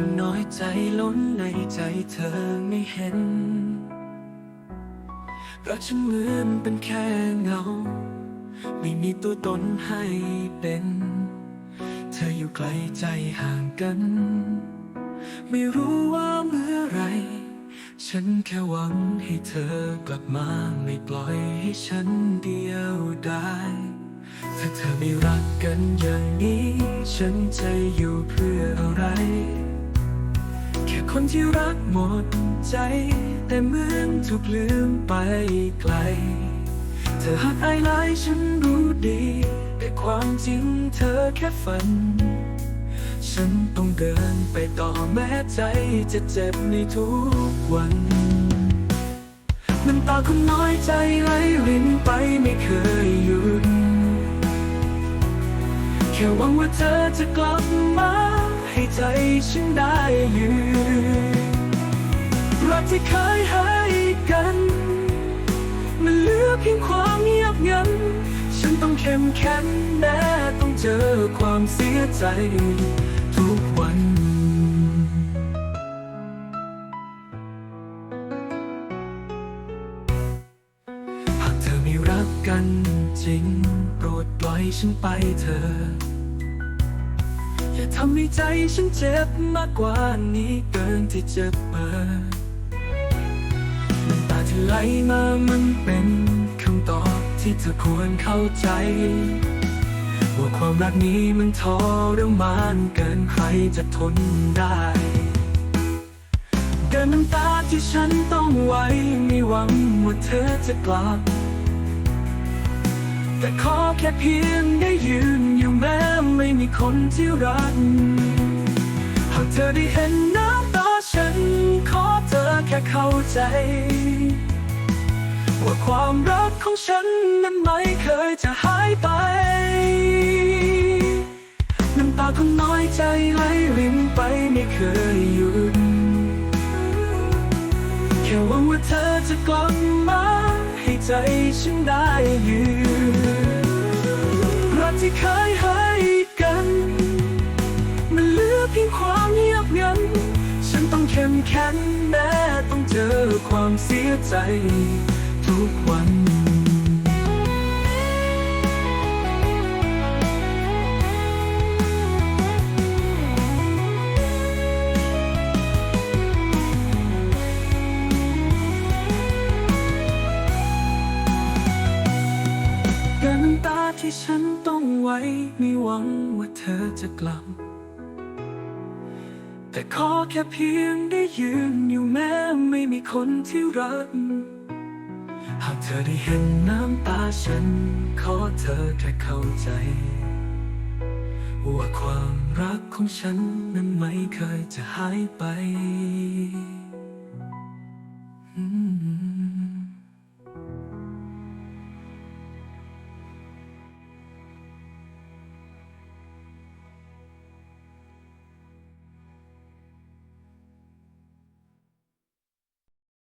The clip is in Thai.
คนน้อยใจล้นในใจเธอไม่เห็นเพรักฉันเหมือนเป็นแค่เงา ไม่มีตัวตนให้เป็น เธออยู่ไกลใจห่างกัน ไม่รู้ว่าเมื่อไร ฉันแค่หวังให้เธอกลับมาไม่ปล่อยให้ฉันเดียวดายถ้าเธอไม่รักกันอย่างนี้ ฉันจะอยู่เพื่ออะไร คนที่รักหมดใจ แต่เหมือนถูกลืมไปไกล เธอหักอายหลายฉันรู้ดี แต่ความจริงเธอแค่ฝัน ฉันต้องเดินไปต่อแม้ใจจะเจ็บในทุกวันน้ำตาคนน้อยใจไหลรินไปไม่เคยหยุด แค่หวังว่าเธอจะกลับมา ให้ใจฉันได้ยืนรักที่เคยให้กัน มันเหลือเพียงความเงียบงัน ฉันต้องเข้มแข็งแม้ต้องเจอความเสียใจทุกวันหากเธอไม่รักกันจริง โปรดปล่อยฉันไปเถอะ ทำให้ใจฉันเจ็บมากกว่านี้เกินที่จะเปิดน้ำตาที่ไหลมามันเป็นคำตอบที่เธอควรเข้าใจ ว่าความรักนี้มันทรมานเกินใครจะทนได้ เกินน้ำตาที่ฉันต้องไว้ไม่หวังว่าเธอจะกลับ แต่ขอแค่เพียงได้ยืนอยู่แม้ คนที่รัก หากเธอได้เห็นน้ำตาฉัน ขอเธอแค่เข้าใจ ว่าความรักของฉันนั้นไม่เคยจะหายไป น้ำตาคนน้อยใจไหลรินไปไม่เคยหยุดแค่หวังว่าเธอจะกลับมาให้ใจฉันได้ยืนรักที่เคยให้ ความเสียใจทุกวันกันน้ำตาที่ฉันต้องไว้ไม่หวังว่าเธอจะกลับ แต่ขอแค่เพียงได้ยืนอยู่แม้ไม่มีคนที่รัก หากเธอได้เห็นน้ำตาฉัน ขอเธอแค่เข้าใจ ว่าความรักของฉันนั้นไม่เคยจะหายไป mm